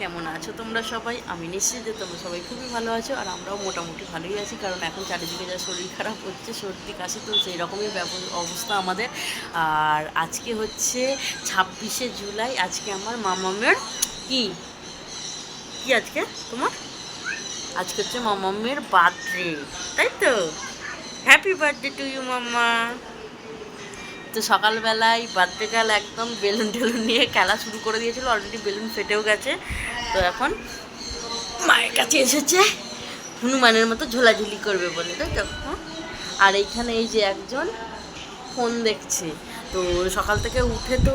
কেমন আছো তোমরা সবাই? আমি নিশ্চিত যে তোমরা সবাই খুবই ভালো আছো আর আমরাও মোটামুটি ভালোই আছি, কারণ এখন চারিদিকে যা শরীর খারাপ হচ্ছে, সর্দি, কাশি, তো সেই রকমই অবস্থা আমাদের। আর আজকে হচ্ছে ছাব্বিশে জুলাই, আজকে আমার মামামের কি? কি আজকে তোমার? আজকে হচ্ছে মামামের বার্থডে, তাই তো? হ্যাপি বার্থডে টু ইউ মাম্মা তো সকালবেলায় বার্থডে গাল একদম বেলুন টেলুন নিয়ে খেলা শুরু করে দিয়েছিল অলরেডি বেলুন ফেটেও গেছে তো এখন মায়ের কাছে এসেছে, হনুমানের মতো ঝোলাঝুলি করবে বলে তো? আর এইখানে এই যে একজন ফোন দেখছে তো সকাল থেকে উঠে তো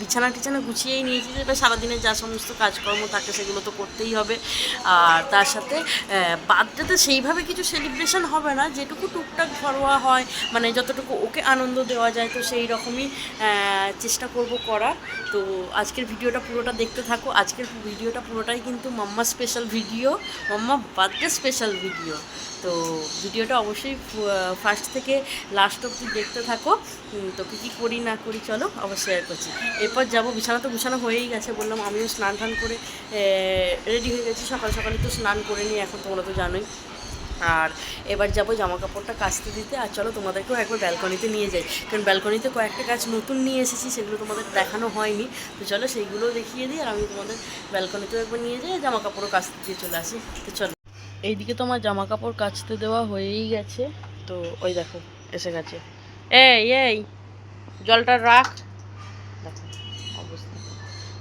বিছানা টিছানা গুছিয়েই নিয়েছি এবার সারাদিনের যা সমস্ত কাজকর্ম থাকে সেগুলো তো করতেই হবে। আর তার সাথে বার্থডেতে সেইভাবে কিছু সেলিব্রেশন হবে না, যেটুকু টুকটাক ঘরোয়া হয় মানে যতটুকু ওকে আনন্দ দেওয়া যায়, তো সেই রকমই চেষ্টা করব করার। তো আজকের ভিডিওটা পুরোটা দেখতে থাকো। আজকের ভিডিওটা পুরোটাই কিন্তু mamma special video mamma birthday special video তো ভিডিওটা অবশ্যই ফার্স্ট থেকে লাস্ট অব্দি দেখতে থাকো। তো কী কী করি না করি চলো, অবশ্যই শেয়ার করছি। এরপর যাব, বিছানা তো বিছানা হয়েই গেছে, বললাম আমিও স্নান টান করে রেডি হয়ে গেছি। সকাল সকালে তো স্নান করে নিই, এখন তোমরা তো জানোই। আর এবার যাব জামা কাপড়টা কাচতে দিতে, আর চলো তোমাদেরকেও একবার ব্যালকনিতে নিয়ে যাই। কারণ ব্যালকনিতে কয়েকটা গাছ নতুন নিয়ে এসেছি, সেগুলো তোমাদের দেখানো হয়নি। তো চলো সেইগুলোও দেখিয়ে দিই, আর আমি তোমাদের ব্যালকনিতেও একবার নিয়ে যাই জামা কাপড়ও কাচতে দিয়ে চলে আসি। তো চলো। এইদিকে তোমার জামা কাপড় কাচতে দেওয়া হয়েই গেছে। তো ওই দেখো এসে গেছে। এই এই জলটা রাখ। দেখো অবস্থা।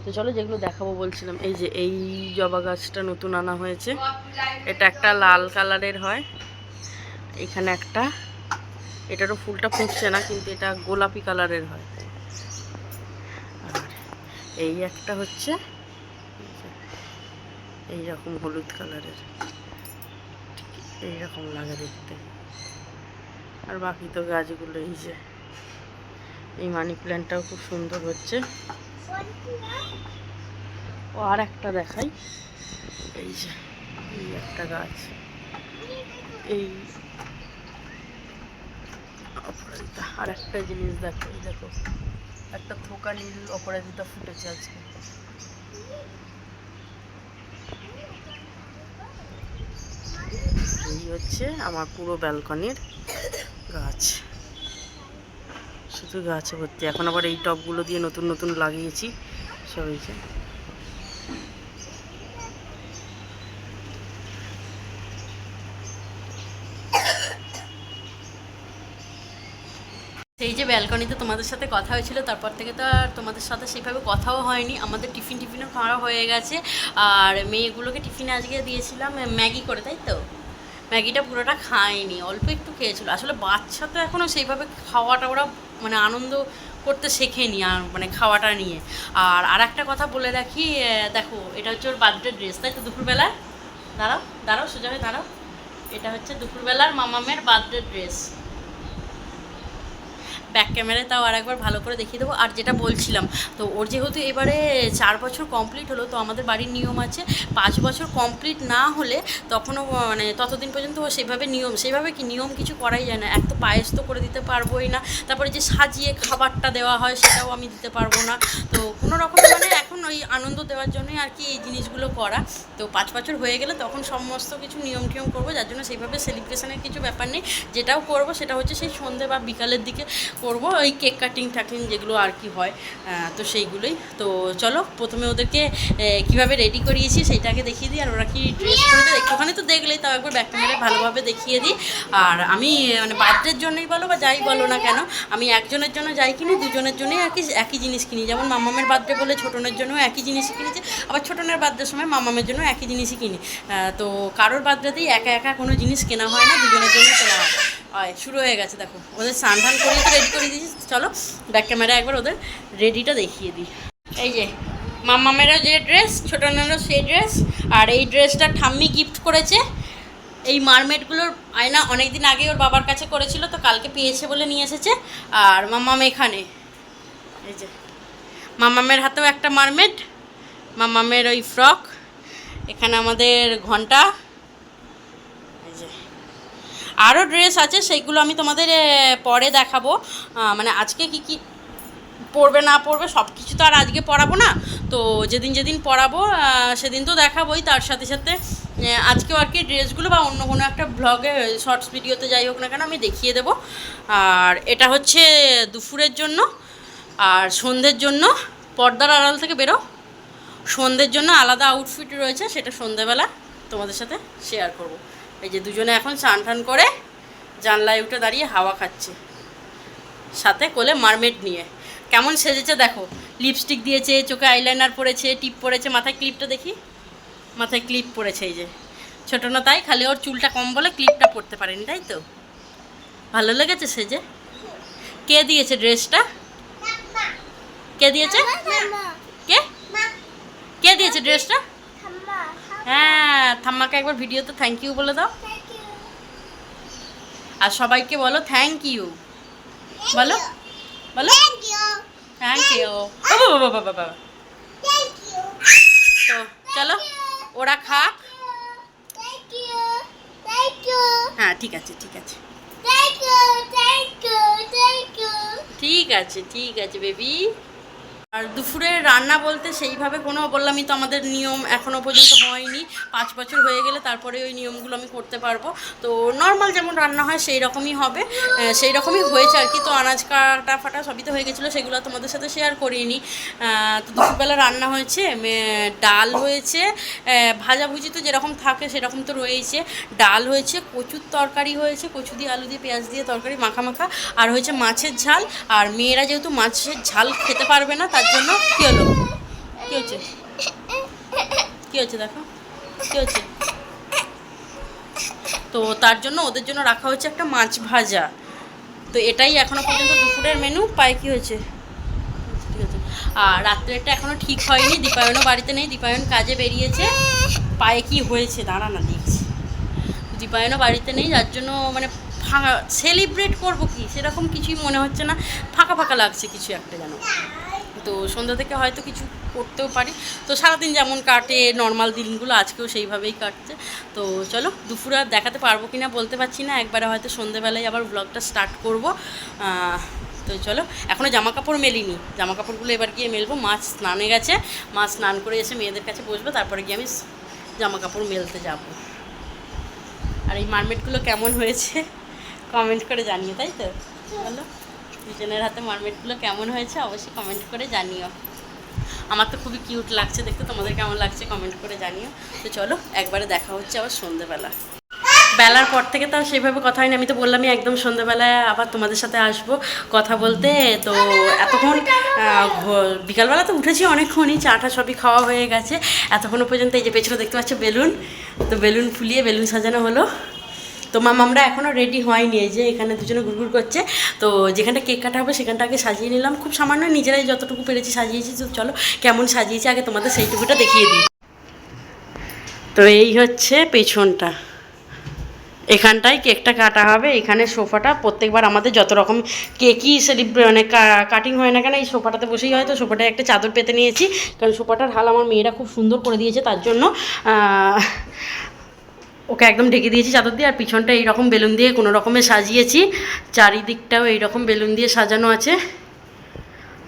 তো চলো যেগুলো দেখাবো বলছিলাম এই যে এই জবা গাছটা নতুন আনা হয়েছে। এটা একটা লাল কালারের হয়। এখানে একটা এটারও ফুলটা ফুটছে না কিন্তু এটা গোলাপি কালারের হয়। আর এই একটা হচ্ছে এই রকম হলুদ কালারের। এইরকম লাগে দেখতে। আর বাকি তো গাছগুলো এই যে, এই মানি প্ল্যান্টটাও খুব সুন্দর হচ্ছে। ও আর একটা দেখাই। এই যে, এই একটা গাছ। এই অপরাজিতা, আর একটা জিনিস দেখো, এই দেখো। একটা থোকা নীল অপরাজিতা ফুটেছে আজকে। এই হচ্ছে আমার পুরো ব্যালকনির গাছ। শুধু গাছে ভর্তি। এখন আবার এই টবগুলো দিয়ে নতুন নতুন লাগিয়েছি, সব সেই যে ব্যালকনিতে তোমাদের সাথে কথা হয়েছিল, তারপর থেকে তো আর তোমাদের সাথে সেইভাবে কথাও হয়নি। আমাদের টিফিন টিফিনও খাওয়া হয়ে গেছে। আর মেয়েগুলোকে টিফিনে আজকে দিয়েছিলাম ম্যাগি করে, তাই তো? ম্যাগিটা পুরোটা খায়নি, অল্প একটু খেয়েছিল। আসলে বাচ্চা তো এখনও সেইভাবে খাওয়াটা ওরা মানে আনন্দ করতে শেখেনি আর মানে খাওয়াটা নিয়ে। আর আর একটা কথা বলে রাখি দেখো, এটা হচ্ছে ওর বার্থডে ড্রেস, তাই তো দুপুরবেলায়? দাঁড়াও দাঁড়াও, সোজা হয়ে দাঁড়াও। এটা হচ্ছে দুপুরবেলার মামামের বার্থডে ড্রেস। ব্যাক ক্যামেরায় তাও আর একবার ভালো করে দেখিয়ে দেবো। আর যেটা বলছিলাম, তো ওর যেহেতু এবারে চার বছর কমপ্লিট হলো, তো আমাদের বাড়ির নিয়ম আছে, পাঁচ বছর কমপ্লিট না হলে তখনও মানে ততদিন পর্যন্ত ও সেভাবে নিয়ম, সেভাবে কি নিয়ম কিছু করাই যায় না। এক তো পায়েস তো করে দিতে পারবোই না, তারপরে যে সাজিয়ে খাবারটা দেওয়া হয় সেটাও আমি দিতে পারব না। তো কোনো রকম মানে এখন ওই আনন্দ দেওয়ার জন্যই আর কি এই জিনিসগুলো করা। তো পাঁচ বছর হয়ে গেলে তখন সমস্ত কিছু নিয়ম টিয়ম করব, যার জন্য সেইভাবে সেলিব্রেশনের কিছু ব্যাপার নেই। যেটাও করব সেটা হচ্ছে সেই সন্ধে বা বিকালের দিকে করব, ওই কেক কাটিং টাটিং যেগুলো আর কি হয় তো সেইগুলোই। তো চলো, প্রথমে ওদেরকে কীভাবে রেডি করিয়েছি সেইটাকে দেখিয়ে দিই, আর ওরা কি ড্রেস পরেছে একটুখানি তো দেখলেই তাও একবার ব্যাক ক্যামেরায় ভালোভাবে দেখিয়ে দিই। আর আমি মানে বার্থডের জন্যই বলো বা যাই বলো না কেন, আমি একজনের জন্য যাই কিনি, দুজনের জন্যই একই একই জিনিস কিনি। যেমন মামামের বার্থডে বলে ছোটনের জন্য একই জিনিসই কিনেছি, আবার ছোটনের বার্থডের সময় মামামের জন্য একই জিনিসই কিনি। তো কারোর বার্থডেতেই একা একা কোনো জিনিস কেনা হয় না, দুজনের জন্য কেনা হয়। হয় শুরু হয়ে গেছে, দেখো। ওদের স্নান টান করে রেডি করে দিয়েছি চলো ব্যাক ক্যামেরা একবার ওদের রেডিটা দেখিয়ে দিই। এই যে মাম্মামেরও যে ড্রেস ছোটনেরও সেই ড্রেস আর এই ড্রেসটা ঠাম্মি গিফট করেছে। এই মারমেডগুলোর আয়না অনেক দিন আগে ওর বাবার কাছে করেছিল, তো কালকে পেয়েছে বলে নিয়ে এসেছে। আর মাম্মাম এখানে। এই যে মাম্মামের হাতেও একটা মারমেড মাম্মামের ওই ফ্রক এখানে আমাদের ঘণ্টা। আরও ড্রেস আছে সেইগুলো আমি তোমাদের পরে দেখাবো। মানে আজকে কি কি পরবে না পরবে সব কিছু তো আর আজকে পরাবো না। তো যেদিন যেদিন আহ, সেদিন তো দেখাবোই। তার সাথে সাথে আজকেও আর কি ড্রেসগুলো বা অন্য কোনো একটা ব্লগে শর্টস ভিডিওতে যাই হোক না কেন আমি দেখিয়ে দেবো। আর এটা হচ্ছে দুপুরের জন্য আর সন্ধ্যের জন্য পর্দার আড়াল থেকে বেরো। সন্ধ্যের জন্য আলাদা আউটফিট রয়েছে সেটা সন্ধ্যেবেলা তোমাদের সাথে শেয়ার করব। এই যে দুজনে এখন স্নান টান করে জানলায় উঠে দাঁড়িয়ে হাওয়া খাচ্ছে। সাথে কোলে মারমেড নিয়ে। কেমন সেজেছে দেখো। লিপস্টিক দিয়েছে চোখে আইলাইনার পরেছে টিপ পরেছে মাথায় ক্লিপটা দেখি? মাথায় ক্লিপ পরেছে এই যে। ছোটো না তাই খালি ওর চুলটা কম বলে ক্লিপটা পরতে পারেনি তাই তো? ভালো লেগেছে সেজে? কে দিয়েছে ড্রেসটা? কে দিয়েছে? কে? কে দিয়েছে ড্রেসটা? হ্যাঁ ঠাম্মাকে একবার ভিডিওতে থ্যাংক ইউ বলে দাও। আর সবাইকে বলো থ্যাংক ইউ বলো বলো। থ্যাংক ইউ বাবা বাবা বাবা তো চলো ওরা খাক। হ্যাঁ ঠিক আছে ঠিক আছে। ঠিক আছে ঠিক আছে বেবি আর দুপুরে রান্না বলতে সেইভাবে কোনো বললামই তো আমাদের নিয়ম এখনও পর্যন্ত হয়নি। পাঁচ বছর হয়ে গেলে তারপরে ওই নিয়মগুলো আমি করতে পারব। তো নর্মাল যেমন রান্না হয় সেই রকমই হবে। সেই রকমই হয়েছে আর কি। তো আনাজ কাটা ফাটা সবই তো হয়ে গেছিল, সেগুলো তোমাদের সাথে শেয়ার করিনি। তো দুপুরবেলা রান্না হয়েছে ডাল হয়েছে ভাজাভুজি তো যেরকম থাকে সেরকম তো রয়েছে ডাল হয়েছে, কচুর তরকারি হয়েছে, কচু দিয়ে আলু দিয়ে, পেঁয়াজ দিয়ে তরকারি মাখা মাখা। আর হয়েছে মাছের ঝাল, আর মেয়েরা যেহেতু মাছের ঝাল খেতে পারবে না তার জন্য। কী হলো? কী হচ্ছে? কী হচ্ছে দেখো? কী হচ্ছে? তো তার জন্য ওদের জন্য রাখা হচ্ছে একটা মাছ ভাজা। তো এটাই এখনও পর্যন্ত দুপুরের মেনু পায় কি হয়েছে? ঠিক আছে। আর রাত্রেরটা এখনও ঠিক হয়নি। দীপায়নও বাড়িতে নেই। দীপায়ন কাজে বেরিয়েছে। পায়ে কি হয়েছে? দাঁড়া না, দেখছি। দীপায়নও বাড়িতে নেই। যার জন্য মানে ফাঁকা সেলিব্রেট করব কি? সেরকম কিছুই মনে হচ্ছে না। ফাঁকা ফাঁকা লাগছে কিছু একটা যেন। তো সন্ধ্যা থেকে হয়তো কিছু করতেও পারি। তো সারাদিন যেমন কাটে নর্মাল দিনগুলো আজকেও সেইভাবেই কাটছে। তো চলো, দুপুরে আর দেখাতে পারব কি না বলতে পারছি না। একবারে হয়তো সন্ধ্যেবেলায় আবার ব্লগটা স্টার্ট করব। তো চলো এখনও জামা কাপড় মেলিনি। জামা কাপড়গুলো এবার গিয়ে মেলবো। মাছ স্নানে গেছে। মাছ স্নান করে এসে মেয়েদের কাছে বসবো। তারপরে গিয়ে আমি জামা কাপড় মেলতে যাব। আর এই মারমেটগুলো কেমন হয়েছে? কমেন্ট করে জানিও, তাই তো? বলো। দুজনের হাতে মারমেটগুলো কেমন হয়েছে অবশ্যই কমেন্ট করে জানিও। আমার তো খুবই কিউট লাগছে দেখতে, তোমাদের কেমন লাগছে কমেন্ট করে জানিও। তো চলো, একবারে দেখা হচ্ছে আবার সন্ধেবেলা। বেলার পর থেকে তো সেইভাবে কথা হয়নি, আমি তো বললামই একদম সন্ধ্যেবেলায় আবার তোমাদের সাথে আসব কথা বলতে। তো এতক্ষণ বিকালবেলা তো উঠেছি অনেকক্ষণই, চাটা সবই খাওয়া হয়ে গেছে। এতক্ষণ পর্যন্ত এই যে পেছনে দেখতে পাচ্ছ বেলুন, তো বেলুন ফুলিয়ে বেলুন সাজানো হলো। তো মাম আমরা এখনও রেডি হয়নি এই যে এখানে দুজনে ঘুরঘুর করছে। তো যেখানটা কেক কাটা হবে সেখানটা আগে সাজিয়ে নিলাম। খুব সামান্য নিজেরাই যতটুকু পেরেছি সাজিয়েছি। তো চলো, কেমন সাজিয়েছি আগে তোমাদের সেইটুকুটা দেখিয়ে দিই। তো এই হচ্ছে পেছনটা। এখানটায় কেকটা কাটা হবে। এখানে সোফাটা প্রত্যেকবার আমাদের যত রকম কেকই সেলিব্রে মানে কাটিং হয় না কেন, এই সোফাটাতে বসেই হয়। তো সোফাটায় একটা চাদর পেতে নিয়েছি। কারণ সোফাটার হাল আমার মেয়েরা খুব সুন্দর করে দিয়েছে। তার জন্য ওকে একদম ঢেকে দিয়েছি চাদর দিয়ে, আর পিছনটা এইরকম বেলুন দিয়ে কোনো রকমে সাজিয়েছি। চারিদিকটাও এইরকম বেলুন দিয়ে সাজানো আছে।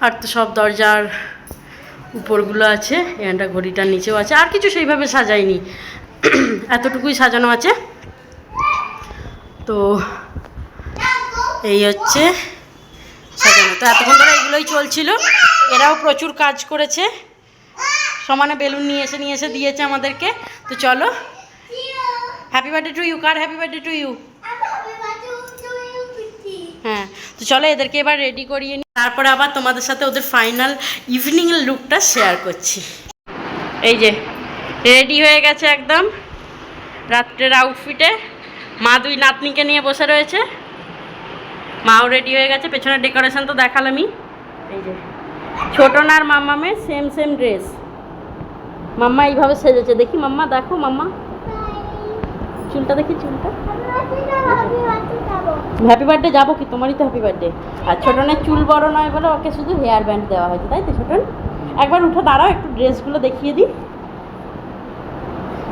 আর তো সব দরজার উপরগুলো আছে, এখানটা ঘড়িটার নিচেও আছে। আর কিছু সেইভাবে সাজাইনি। এতটুকুই সাজানো আছে। তো এই হচ্ছে সাজানো। তো এতক্ষণ ধরে এগুলোই চলছিল। এরাও প্রচুর কাজ করেছে। সমানে বেলুন নিয়ে এসে নিয়ে এসে দিয়েছে আমাদেরকে। তো চলো হ্যাপি বার্থডে টু ইউ কার হ্যাপি বার্থডে টু ইউ হ্যাঁ তো চলো এদেরকে এবার রেডি করিয়ে নিই তারপরে আবার তোমাদের সাথে ওদের ফাইনাল ইভিনিংয়ের লুকটা শেয়ার করছি। এই যে রেডি হয়ে গেছে একদম। রাত্রের আউটফিটে মা দুই নাতনিকে নিয়ে বসে রয়েছে। মাও রেডি হয়ে গেছে পেছনের ডেকোরেশন তো দেখালামই। এই যে ছোটনার মাম্মামের সেম সেম ড্রেস মাম্মা এইভাবে সেজেছে। দেখি মাম্মা দেখো মাম্মা। চুলটা দেখি চুলটা। হ্যাপি বার্থডে যাব কি? তোমারই তো হ্যাপি বার্থডে আর ছোটনের চুল বড় নয় বলে ওকে শুধু হেয়ার ব্যান্ড দেওয়া হয়েছে তাই তো ছোটন? একবার উঠে দাঁড়াও একটু ড্রেসগুলো দেখিয়ে দিই।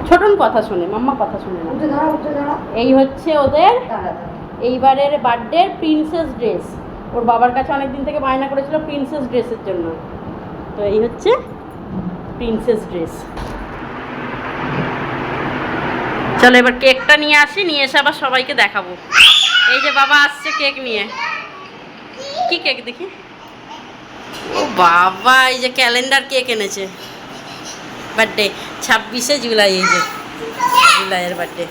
ছোটন কথা শুনে মাম্মা কথা শুনে না। এই হচ্ছে ওদের এইবারের বার্থডে প্রিন্সেস ড্রেস ওর বাবার কাছে অনেক দিন থেকে বায়না করেছিল প্রিন্সেস ড্রেসের জন্য। তো এই হচ্ছে প্রিন্সেস ড্রেস চলো এবার কেকটা নিয়ে আসি, নিয়ে এসে আবার সবাইকে দেখাবো। এই যে বাবা আসছে কেক নিয়ে। কি কেক দেখি? ও বাবা, এই যে ক্যালেন্ডার কেক এনেছে। বার্থডে, ছাব্বিশে জুলাই, এই যে। জুলাইয়ের বার্থডে।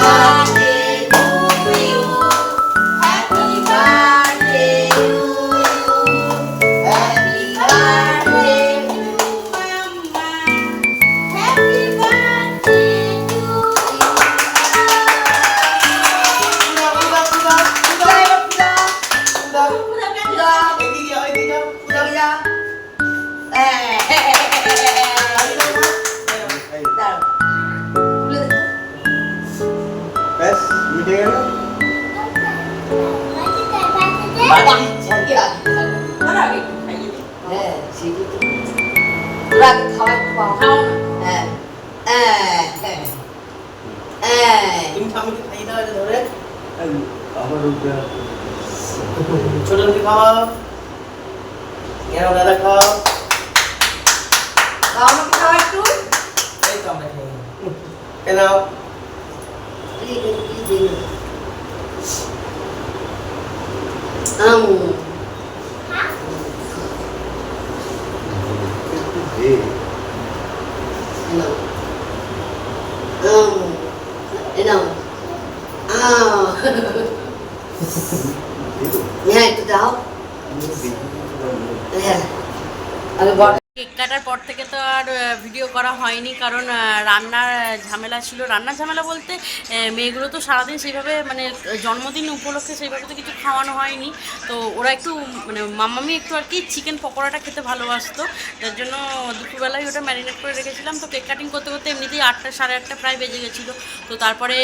Bye. ছোটকে খাওয়াও কেন দাদা খাওয়াও আমাকে খাওয়া Amo. Não. কাটার পর থেকে তো আর ভিডিও করা হয়নি, কারণ রান্নার ঝামেলা ছিল। রান্নার ঝামেলা বলতে মেয়েগুলো তো সারাদিন সেইভাবে মানে জন্মদিন উপলক্ষে সেইভাবে তো কিছু খাওয়ানো হয়নি। তো ওরা একটু মানে মাম্মামি একটু আর কি চিকেন পকোড়াটা খেতে ভালোবাসতো। যার জন্য দুপুরবেলায় ওটা ম্যারিনেট করে রেখেছিলাম। তো কেক কাটিং করতে করতে এমনিতেই আটটা, সাড়ে আটটা প্রায় বেজে গেছিল। তো তারপরে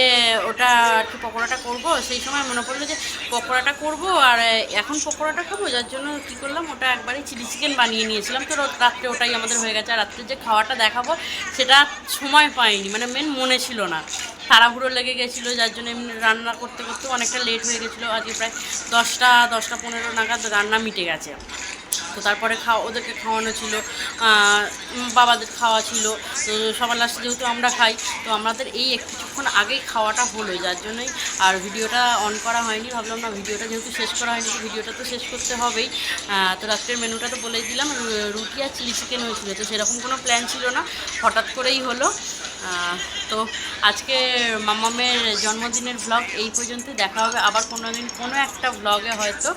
ওটা আর কি পকোড়াটা করব, সেই সময় মনে পড়ল যে পকোড়াটা করব আর, এখন পকোড়াটা খাব। যার জন্য কী করলাম, ওটা একবারই চিলি চিকেন বানিয়ে নিয়েছিলাম। তো রাত্রে ওটাই আমাদের হয়ে গেছে, আর রাত্রে যে খাওয়াটা দেখাবো, সেটা সময় পাইনি মানে মেন মনে ছিল না। তাড়াহুড়ো লেগে গেছিল, যার জন্য এমনি রান্না করতে করতে অনেকটা লেট হয়ে গেছিল, আজকে প্রায় দশটা দশটা পনেরো নাগাদ রান্না মিটে গেছে। তো তারপরে খাওয়া ওদেরকে খাওয়ানো ছিল বাবাদের খাওয়া ছিল, তো সবার লাস্টে যেহেতু আমরা খাই, তো আমাদের এই এক কিছুক্ষণ আগেই খাওয়াটা হলো, যার জন্যই আর ভিডিওটা অন করা হয়নি। ভাবলাম, না, ভিডিওটা যেহেতু শেষ করা হয়নি, তো ভিডিওটা তো শেষ করতে হবেই। তো রাত্রের মেনুটা তো বলেই দিলাম রুটি আর চিলি চিকেন হয়েছিল, তো সেরকম কোনো প্ল্যান ছিল না, হঠাৎ করেই হলো। তো আজকে মামামের জন্মদিনের ব্লগ এই পর্যন্ত, দেখা হবে আবার কোনো দিন, কোনো একটা ব্লগে হয়তো।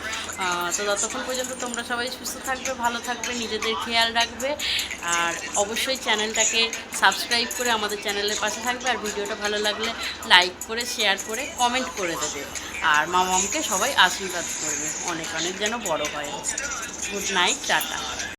তো ততক্ষণ পর্যন্ত তোমরা সবাই সুস্থ থাকবে, ভালো থাকবে, নিজেদের খেয়াল রাখবে। আর অবশ্যই চ্যানেলটাকে সাবস্ক্রাইব করে আমাদের চ্যানেলের পাশে থাকবে, আর ভিডিওটা ভালো লাগলে লাইক করে শেয়ার করে কমেন্ট করে দেবে। আর মামামকে সবাই আশীর্বাদ করবে। অনেক অনেক যেন বড় হয়। Good night tata.